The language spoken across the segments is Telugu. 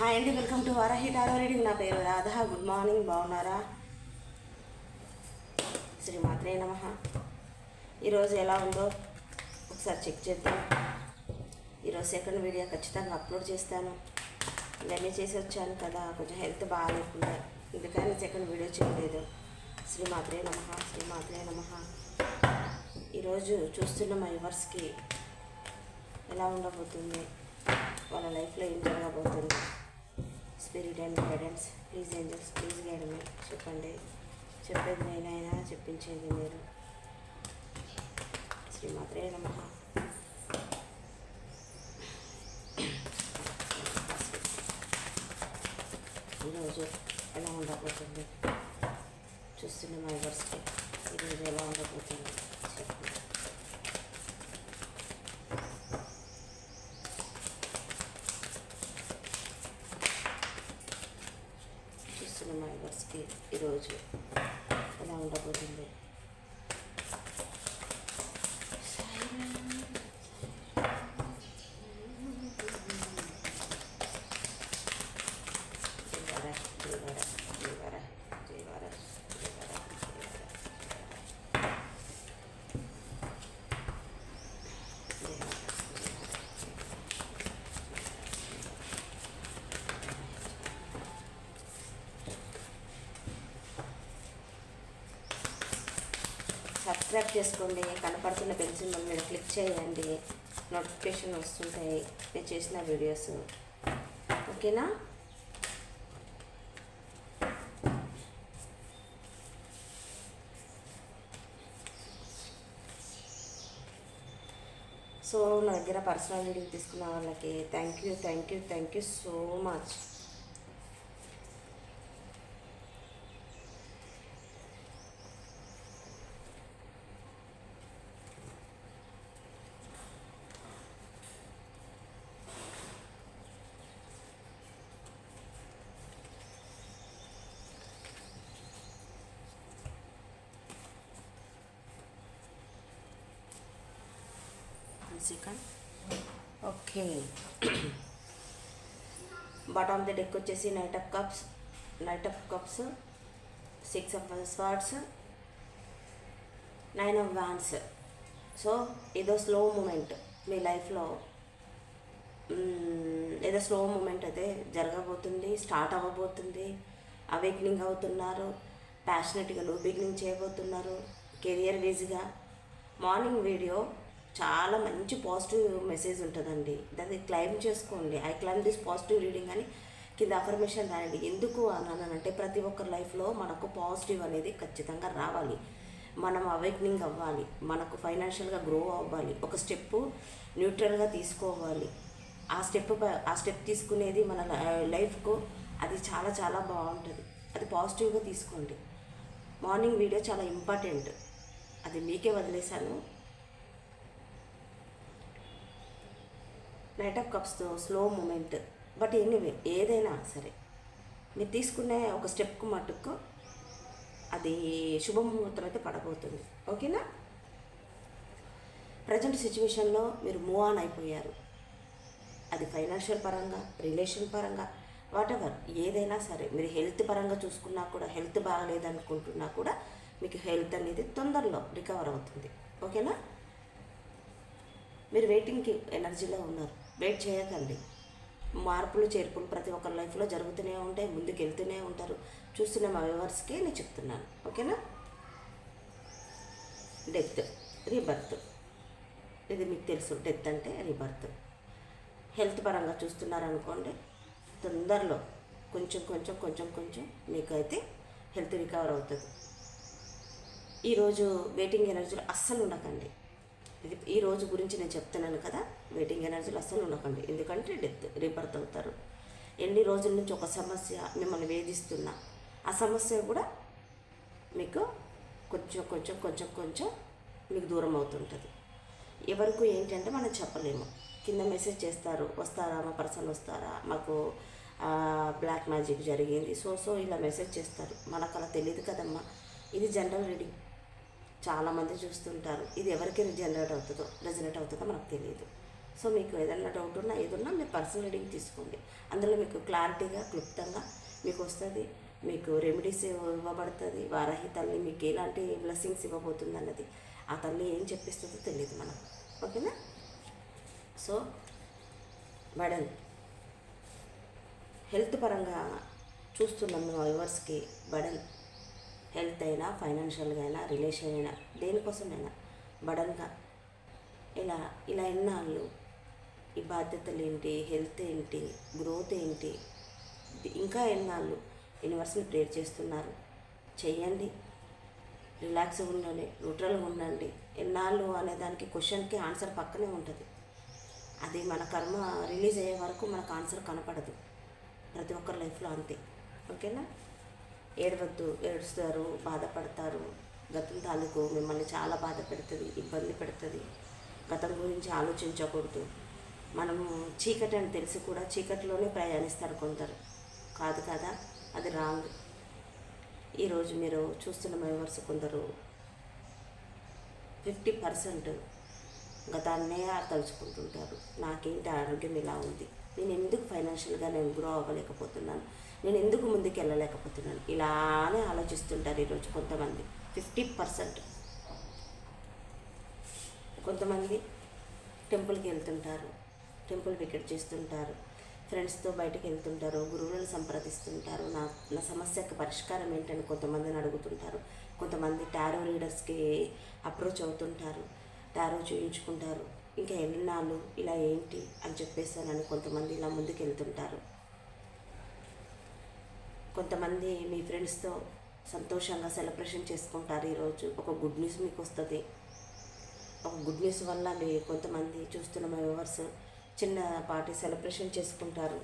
హాయ్ అండి welcome to Varahi tarot reading నా పేరు రాధ. గుడ్ మార్నింగ్ బాగున్నారా? శ్రీ మాత్రే నమ. ఈరోజు ఎలా ఉందో ఒకసారి చెక్ చేద్దాం. ఈరోజు సెకండ్ వీడియో ఖచ్చితంగా అప్లోడ్ చేస్తాను. ఇవన్నీ చేసి వచ్చాను కదా కొంచెం హెల్త్ బాగాలేకుండా. అందుకని సెకండ్ వీడియో చేయలేదు. శ్రీ మాత్రే నమ శ్రీ మాత్రే నమ. ఈరోజు చూస్తున్న మా యువర్స్కి ఎలా ఉండబోతుంది? వాళ్ళ లైఫ్లో ఏం జరగబోతుంది? Spirit and guidance please angels please guide మీ చెప్పండి. చెప్పేది నేనైనా చెప్పించేది మీరు. శ్రీమాత్రే నమ. ఈరోజు ఎలా ఉండబోతుంది? చూస్తున్న మా వర్స్కి ఈరోజు ఎలా ఉండబోతుంది చెప్పండి చూస్తున్న మా వర్స్కి ఈరోజు ఎలా ఉండబోతుంది జయవారా, జయవారా, జయవారా, జయవారా, జయవారా, జయవారా. జయవారా, సబ్స్క్రైబ్ చేసుకోండి కనపడుతున్న బెల్ మీరు మీద క్లిక్ చేయండి నోటిఫికేషన్ వస్తుంటాయి నేను చేసిన వీడియోస్. ఓకేనా? సో నా దగ్గర పర్సనల్ రీడింగ్ తీసుకున్న వాళ్ళకి thank you thank you thank you so much chicken okay bottom the deck వచ్చేసి knight of cups knight of cups six of swords nine of wands so ఏదో స్లో మూమెంట్ మీ లైఫ్లో ఏదో స్లో మూమెంట్ అయితే జరగబోతుంది స్టార్ట్ అవ్వబోతుంది. అవేక్నింగ్ అవుతున్నారు ప్యాషనెట్గా నువ్వు బిగినింగ్ చేయబోతున్నారు కెరియర్ వేజ్గా మార్నింగ్ వీడియో చాలా మంచి పాజిటివ్ మెసేజ్ ఉంటుందండి. దాన్ని క్లైమ్ చేసుకోండి. I claim this positive reading అని కింద అఫర్మేషన్ రాయండి. ఎందుకు అన్నానంటే ప్రతి ఒక్కరి లైఫ్లో మనకు పాజిటివ్ అనేది ఖచ్చితంగా రావాలి. మనం అవేక్నింగ్ అవ్వాలి. మనకు ఫైనాన్షియల్గా గ్రో అవ్వాలి. ఒక స్టెప్ న్యూట్రల్గా తీసుకోవాలి. ఆ స్టెప్ ఆ స్టెప్ తీసుకునేది మన లైఫ్కు అది చాలా చాలా బాగుంటుంది. అది పాజిటివ్గా తీసుకోండి. మార్నింగ్ వీడియో చాలా ఇంపార్టెంట్ అది మీకే వదిలేశాను. నైట్ ఆఫ్ కప్స్తో స్లో మూమెంట్ బట్ ఎనీవే ఏదైనా సరే. మీరు తీసుకునే ఒక స్టెప్కు మటుకు అది శుభముహూర్తం అయితే పడబోతుంది. ఓకేనా? ప్రజెంట్ సిచ్యువేషన్లో మీరు మూవ్ ఆన్ అయిపోయారు. అది ఫైనాన్షియల్ పరంగా రిలేషన్ పరంగా వాట్ ఎవర్ ఏదైనా సరే. మీరు హెల్త్ పరంగా చూసుకున్నా కూడా హెల్త్ బాగలేదనుకుంటున్నా కూడా మీకు హెల్త్ అనేది తొందరలో రికవర్ అవుతుంది. ఓకేనా? మీరు వెయిటింగ్కి ఎనర్జీలో ఉన్నారు. వెయిట్ చేయకండి. మార్పులు చేర్పులు ప్రతి ఒక్కరి లైఫ్లో జరుగుతూనే ఉంటాయి ముందుకు వెళ్తూనే ఉంటారు చూస్తున్న మా వ్యూవర్స్కి నేను చెప్తున్నాను. ఓకేనా? Death rebirth. ఇది మీకు తెలుసు డెత్ అంటే రీబర్త్. హెల్త్ పరంగా చూస్తున్నారనుకోండి తొందరలో కొంచెం కొంచెం కొంచెం కొంచెం మీకు అయితే హెల్త్ రికవర్ అవుతుంది. ఈరోజు వెయిటింగ్ ఎనర్జీలో అస్సలు ఉండకండి. ఇది ఈ రోజు గురించి నేను చెప్తున్నాను కదా. వెయిటింగ్ ఎనర్జీలు అస్సలు ఉండకండి. ఎందుకంటే డెత్ రీబర్త్ అవుతారు. ఎన్ని రోజుల నుంచి ఒక సమస్య మిమ్మల్ని వేధిస్తున్నా ఆ సమస్య కూడా మీకు కొంచెం కొంచెం కొంచెం కొంచెం మీకు దూరం అవుతుంటుంది. ఎవరికి ఏంటంటే మనం చెప్పలేము. కింద మెసేజ్ చేస్తారు వస్తారా మా పర్సన్ వస్తారా మాకు బ్లాక్ మ్యాజిక్ జరిగింది. సో సో ఇలా మెసేజ్ చేస్తారు. మనకు అలా తెలియదు కదమ్మా. ఇది జనరల్ రీడింగ్ చాలామంది చూస్తుంటారు. ఇది ఎవరికి జనరేట్ అవుతుందో రెజనేట్ అవుతుందో మనకు తెలియదు సో మీకు ఏదైనా డౌట్ ఉన్నా ఏదున్నా మీరు పర్సనల్ రీడింగ్ తీసుకోండి. అందులో మీకు క్లారిటీగా క్లుప్తంగా మీకు వస్తుంది. మీకు రెమెడీస్ ఇవ్వబడుతుంది. వారాహి తల్లి మీకు ఎలాంటి బ్లెస్సింగ్స్ ఇవ్వబోతుంది అన్నది ఆ తల్లి ఏం చెప్పిస్తుందో తెలియదు మనకు. ఓకేనా? సో బడన్ హెల్త్ పరంగా చూస్తున్నాం మేము వ్యూవర్స్కి బడన్ హెల్త్ అయినా ఫైనాన్షియల్గా అయినా రిలేషన్ అయినా దేనికోసమైనా బడన్గా ఇలా ఇలా ఎన్నాళ్ళు ఈ బాధ్యతలు ఏంటి హెల్త్ ఏంటి గ్రోత్ ఏంటి ఇంకా ఎన్నాళ్ళు యూనివర్స్ని ప్రేర్ చేస్తున్నారు. చేయండి రిలాక్స్గా ఉండండి న్యూట్రల్గా ఉండండి. ఎన్నాళ్ళు అనే దానికి క్వశ్చన్కి ఆన్సర్ పక్కనే ఉంటుంది. అది మన కర్మ రిలీజ్ అయ్యే వరకు మనకు ఆన్సర్ కనపడదు. ప్రతి ఒక్కరి లైఫ్లో అంతే. ఓకేనా? ఏడవద్దు ఏడుస్తారు బాధపడతారు. గతం తాలూకు మిమ్మల్ని చాలా బాధ పెడుతుంది ఇబ్బంది పెడుతుంది. గతం గురించి ఆలోచించకూడదు. మనము చీకటి అని తెలిసి కూడా చీకటిలోనే ప్రయాణిస్తారు కొందరు. కాదు కదా? అది రాంగ్. ఈరోజు మీరు చూస్తున్న మెంబర్స్ కొందరు ఫిఫ్టీ పర్సెంట్ గతాన్నే తలుచుకుంటుంటారు నాకేంటి ఆరోగ్యం ఇలా ఉంది? నేను ఎందుకు ఫైనాన్షియల్గా నేను గ్రో అవ్వలేకపోతున్నాను? నేను ఎందుకు ముందుకు వెళ్ళలేకపోతున్నాను ఇలానే ఆలోచిస్తుంటారు ఈరోజు కొంతమంది. Fifty percent. కొంతమంది టెంపుల్కి వెళ్తుంటారు. టెంపుల్ వికెట్ చేస్తుంటారు. ఫ్రెండ్స్తో బయటకు వెళ్తుంటారు. గురువులను సంప్రదిస్తుంటారు. నా నా సమస్యకు పరిష్కారం ఏంటని కొంతమందిని అడుగుతుంటారు. కొంతమంది టారో రీడర్స్కి అప్రోచ్ అవుతుంటారు. టారో చూయించుకుంటారు. ఇంకా ఎన్నాళ్ళు? ఇలా ఏంటి? అని చెప్పేసానని కొంతమంది ఇలా ముందుకు వెళ్తుంటారు. కొంతమంది మీ ఫ్రెండ్స్తో సంతోషంగా సెలబ్రేషన్ చేసుకుంటారు ఈరోజు. ఒక గుడ్ న్యూస్ మీకు వస్తుంది. ఒక గుడ్ న్యూస్ వల్ల మీ కొంతమంది చూస్తున్న మా వ్యూవర్స్ చిన్న పార్టీ సెలబ్రేషన్ చేసుకుంటారు.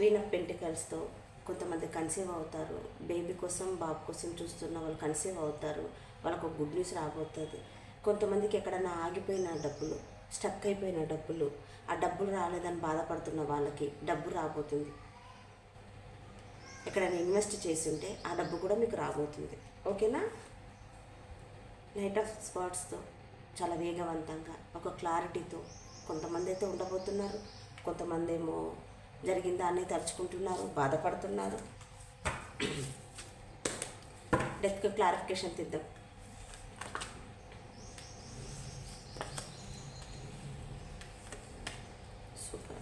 వీన్ ఆఫ్ పెంటికల్స్తో కొంతమంది కన్సీవ్ అవుతారు. బేబీ కోసం బాబు కోసం చూస్తున్న వాళ్ళు కన్సీవ్ అవుతారు. వాళ్ళకు గుడ్ న్యూస్ రాబోతుంది. కొంతమందికి ఎక్కడైనా ఆగిపోయిన డబ్బులు స్టక్ అయిపోయిన డబ్బులు ఆ డబ్బులు రాలేదని బాధపడుతున్న వాళ్ళకి డబ్బు రాబోతుంది. ఎక్కడైనా ఇన్వెస్ట్ చేసి ఉంటే ఆ డబ్బు కూడా మీకు రాబోతుంది. ఓకేనా? నైట్ ఆఫ్ స్పాట్స్తో చాలా వేగవంతంగా ఒక క్లారిటీతో కొంతమంది అయితే ఉండబోతున్నారు కొంతమంది ఏమో జరిగిన దాన్ని తలుచుకుంటున్నారు బాధపడుతున్నారు. డెత్కి క్లారిఫికేషన్ తీద్దాం సూపర్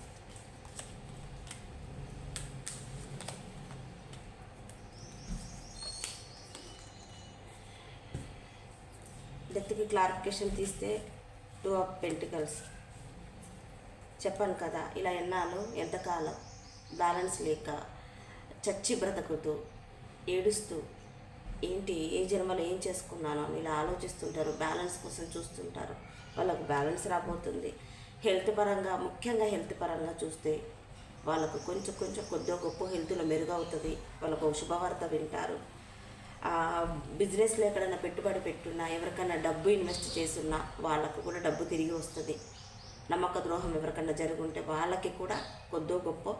డెత్కి క్లారిఫికేషన్ తీస్తే టూ ఆఫ్ పెంటికల్స్ చెప్పాను కదా ఇలా ఎన్నాళ్ళు ఎంతకాలం బ్యాలెన్స్ లేక చచ్చి బ్రతకుతూ ఏడుస్తూ ఏంటి ఏ జన్మలో ఏం చేసుకున్నానో అని ఇలా ఆలోచిస్తుంటారు బ్యాలెన్స్ కోసం చూస్తుంటారు. వాళ్ళకు బ్యాలెన్స్ రాబోతుంది. హెల్త్ పరంగా ముఖ్యంగా హెల్త్ పరంగా చూస్తే వాళ్ళకు కొంచెం కొంచెం కొద్దిగా గొప్ప హెల్త్లో మెరుగవుతుంది. వాళ్ళకు శుభవార్త వింటారు. బిజినెస్లో ఎక్కడైనా పెట్టుబడి పెట్టున్నా ఎవరికైనా డబ్బు ఇన్వెస్ట్ చేస్తున్నా వాళ్ళకు కూడా డబ్బు తిరిగి వస్తుంది. నమ్మక ద్రోహం ఎవరికైనా జరుగుంటే వాళ్ళకి కూడా కొద్దో గొప్ప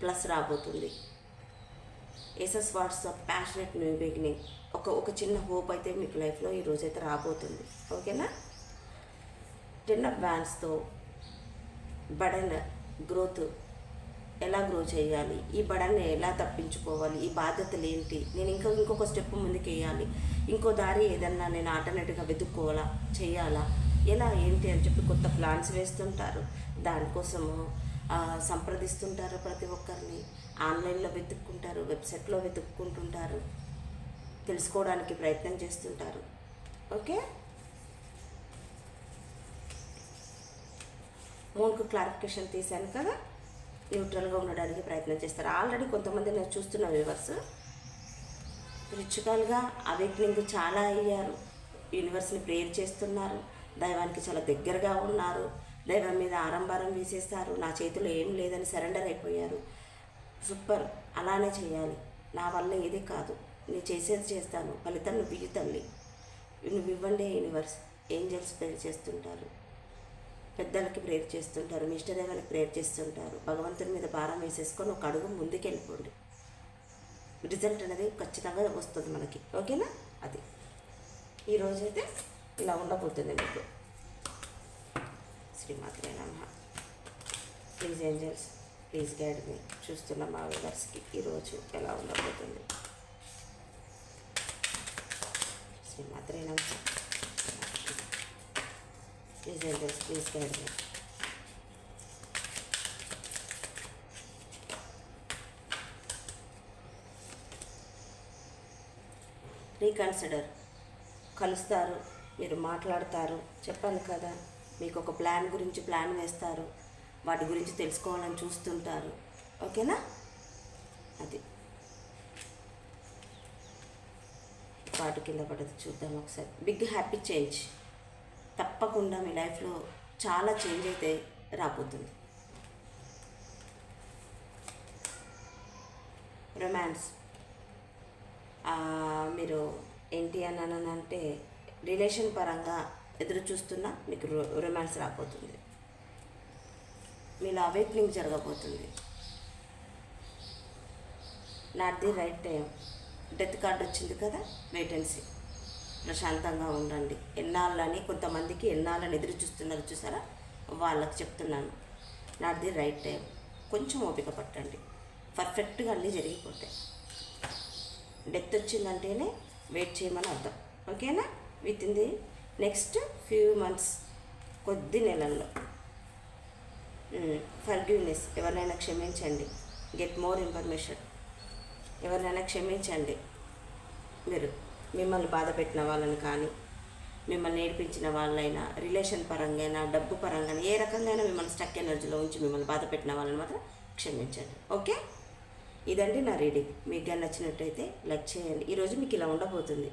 ప్లస్ రాబోతుంది. Ace wands of passionate new beginning ఒక ఒక చిన్న హోప్ అయితే మీకు లైఫ్లో ఈరోజు అయితే రాబోతుంది. ఓకేనా టెన్ ఆఫ్ బ్యాన్స్తో బడన్ గ్రోత్ ఎలా గ్రో చేయాలి? ఈ బడాన్ని ఎలా తప్పించుకోవాలి? ఈ బాధ్యతలు ఏంటి? నేను ఇంకా ఇంకొక స్టెప్ ముందుకేయాలి ఇంకో దారి ఏదన్నా నేను ఆల్టర్నేటివ్గా వెతుక్కోవాలా? చేయాలా? ఎలా? ఏంటి? అని చెప్పి కొత్త ప్లాన్స్ వేస్తుంటారు. దానికోసము సంప్రదిస్తుంటారు ప్రతి ఒక్కరిని. ఆన్లైన్లో వెతుక్కుంటారు వెబ్సైట్లో వెతుక్కుంటుంటారు. తెలుసుకోవడానికి ప్రయత్నం చేస్తుంటారు. ఓకే? మూడుకు క్లారిఫికేషన్ తీశాను కదా? న్యూట్రల్గా ఉండడానికి ప్రయత్నం చేస్తారు. ఆల్రెడీ కొంతమంది నేను చూస్తున్న వ్యూవర్స్ రిచువల్గా అవేక్నింగ్ చాలా అయ్యారు. యూనివర్స్ని ప్రేయర్ చేస్తున్నారు. దైవానికి చాలా దగ్గరగా ఉన్నారు. దైవం మీద ఆరంభారం వేసేస్తారు. నా చేతిలో ఏం లేదని సరెండర్ అయిపోయారు. సూపర్ అలానే చేయాలి. నా వల్ల ఏది కాదు. నేను చేసేది చేస్తాను. ఫలితం నువ్వు ఇయ్యి తల్లి. నువ్వు ఇవ్వండి యూనివర్స్. ఏంజల్స్ ప్రేర్ చేస్తుంటారు. పెద్దలకి ప్రేర్ చేస్తుంటారు మీ ఇష్టదేవానికి ప్రేర్ చేస్తుంటారు. భగవంతుని మీద భారం వేసేసుకొని ఒక అడుగు ముందుకు వెళ్ళిపోండి రిజల్ట్ అనేది ఖచ్చితంగా వస్తుంది మనకి. ఓకేనా? అది. ఈరోజైతే ఇలా ఉండబోతుంది మీకు. శ్రీమాత్రే నమ. ప్లీజ్ ఏంజల్స్ ప్లీజ్ గైడ్ మీ చూస్తున్న మా వ్యూవర్స్కి ఈరోజు ఎలా ఉండబోతుంది? శ్రీమాత్రే నమ. ప్లీజ్ ఏంజల్స్ రీకన్సిడర్ కలుస్తారు మీరు మాట్లాడతారు చెప్పాను కదా. మీకు ఒక ప్లాన్ గురించి ప్లాన్ వేస్తారు. వాటి గురించి తెలుసుకోవాలని చూస్తుంటారు. ఓకేనా అది. పాటు కింద పడదు చూద్దాం ఒకసారి. బిగ్ హ్యాపీ చేంజ్ తప్పకుండా మీ లైఫ్లో చాలా చేంజ్ అయితే రాబోతుంది. రొమాన్స్. మీరు ఏంటి అని అంటే రిలేషన్ పరంగా ఎదురు చూస్తున్నా మీకు రొమాన్స్ రాబోతుంది. మీలో అవేక్నింగ్ జరగబోతుంది. Not the right time. Death card వచ్చింది కదా వెయిటెన్సీ ప్రశాంతంగా ఉండండి. ఎన్నాళ్ళని కొంతమందికి ఎన్నాళ్ళని ఎదురు చూస్తున్నారు చూసారా? వాళ్ళకి చెప్తున్నాను. నాట్ ది రైట్ టైం కొంచెం ఓపిక పట్టండి. పర్ఫెక్ట్గా అన్నీ జరిగిపోతాయి. డెత్ వచ్చిందంటేనే వెయిట్ చేయమని అర్థం. ఓకేనా? Within the next few months కొద్ది నెలల్లో. Hmm. ఫర్గ్యూనెస్ ఎవరినైనా క్షమించండి. గెట్ మోర్ ఇన్ఫర్మేషన్ ఎవరినైనా క్షమించండి. మీరు మిమ్మల్ని బాధ పెట్టిన వాళ్ళని కానీ మిమ్మల్ని నేర్పించిన వాళ్ళైనా రిలేషన్ పరంగా అయినా డబ్బు పరంగా ఏ రకంగా మిమ్మల్ని స్టక్ ఎనర్జీలో ఉంచి మిమ్మల్ని బాధ పెట్టిన వాళ్ళని మాత్రం క్షమించండి. ఓకే? ఇదండి నా రీడింగ్. మీకు కానీ నచ్చినట్టయితే లైక్ చేయండి. ఈరోజు మీకు ఇలా ఉండబోతుంది.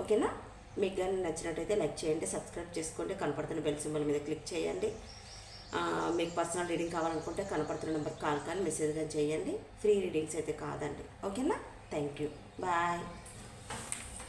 ఓకేనా? మీకు కానీ నచ్చినట్టయితే లైక్ చేయండి సబ్స్క్రైబ్ చేసుకోండి కనపడుతున్న బెల్ సింబల్ మీద క్లిక్ చేయండి. మీకు పర్సనల్ రీడింగ్ కావాలనుకుంటే కనపడుతున్న నెంబర్ కాల్ కానీ మెసేజ్ కానీ చేయండి. ఫ్రీ రీడింగ్స్ అయితే కాదండి. ఓకేనా? Thank you bye